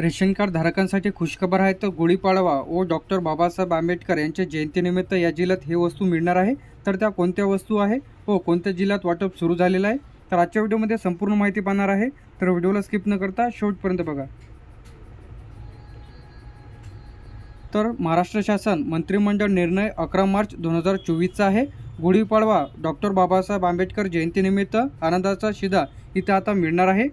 Ration card धारकांसाठी खुशखबर आहे तर गुढीपाडवा व डॉक्टर बाबासाहेब आंबेडकर यांच्या जयंतीनिमित्त या जिल्ह्यात हे वस्तू मिळणार आहे. तर त्या कोणत्या वस्तू आहे? व कोणत्या जिल्ह्यात वाटप सुरू झालेलं आहे? तर आजच्या व्हिडिओमध्ये संपूर्ण माहिती पाहणार आहे. तर व्हिडिओला स्किप न करता शेवटपर्यंत बघा. तर महाराष्ट्र शासन मंत्रिमंडळ निर्णय अकरा मार्च दोन हजार चोवीसचा आहे. गुढीपाडवा डॉक्टर बाबासाहेब आंबेडकर जयंतीनिमित्त आनंदाचा शिदा इथं आता मिळणार आहे.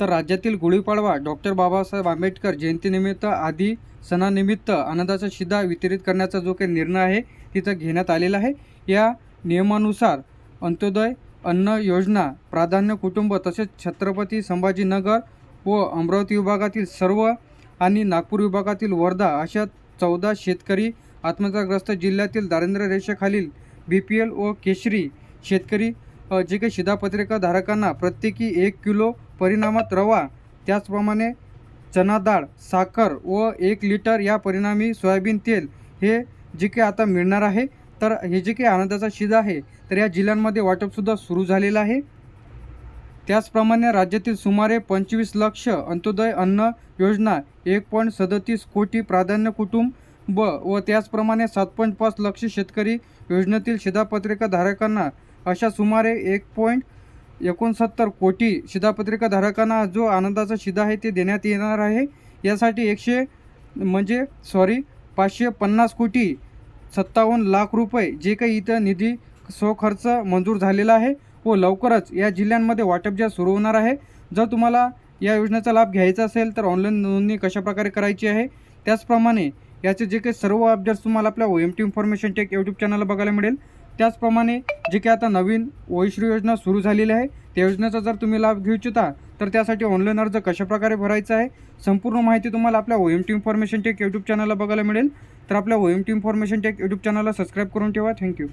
तर राज्यातील गुढीपाडवा डॉक्टर बाबासाहेब आंबेडकर जयंतीनिमित्त आदी सणानिमित्त आनंदाचा शिदा वितरित करण्याचा जो काही निर्णय आहे तिथं घेण्यात आलेला आहे. या नियमानुसार अंत्योदय अन्न योजना प्राधान्य कुटुंब तसेच छत्रपती संभाजीनगर व अमरावती विभागातील सर्व आणि नागपूर विभागातील वर्धा अशा चौदा शेतकरी आत्महत्याग्रस्त जिल्ह्यातील दारिद्र्य रेषेखालील बी पी एल व केशरी शेतकरी जे काही शिधापत्रिका धारकांना प्रत्येकी एक किलो परिणामात रवा त्याचप्रमाणे चना डाळ साखर व एक लिटर या परिणामी सोयाबीन तेल हे जे काही आता मिळणार आहे तर हे जे काही आनंदाचा शिधा आहे तर या जिल्ह्यांमध्ये वाटपसुद्धा सुरू झालेलं आहे. त्याचप्रमाणे राज्यातील सुमारे पंचवीस लक्ष अंत्योदय अन्न योजना एक पॉईंट सदतीस कोटी प्राधान्य कुटुंब व त्याचप्रमाणे सात पॉईंट पाच लक्ष शेतकरी योजनेतील शिधापत्रिका धारकांना अशा सुमारे एक पॉईंट एकोणसत्तर कोटी शिधापत्रिका धारकांना जो आनंदाचा शिधा आहे ते देण्यात येणार आहे. यासाठी एकशे म्हणजे सॉरी पाचशे पन्नास कोटी सत्तावन्न लाख रुपये जे काही इथं निधी स्वखर्च मंजूर झालेला आहे व लवकरच या जिल्ह्यांमध्ये वाटप ज्या सुरू होणार आहे. जर तुम्हाला या योजनेचा लाभ घ्यायचा असेल तर ऑनलाईन नोंदणी कशाप्रकारे करायची आहे? त्याचप्रमाणे याचे जे काही सर्व अपडेट्स तुम्हाला आपल्या O M T information tech YouTube चॅनलला बघायला मिळेल. त्याचप्रमाणे जे काही आता नवीन वैश्री योजना सुरू झालेली आहे त्या योजनेचा जर तुम्ही लाभ घेऊ इच्छिता तर त्यासाठी ऑनलाईन अर्ज कशाप्रकारे भरायचा आहे संपूर्ण माहिती तुम्हाला आपल्या O M T information tech YouTube चॅनलला बघायला मिळेल. तर आपल्या O M T information tech YouTube चॅनलला सबस्क्राईब करून ठेवा. Thank you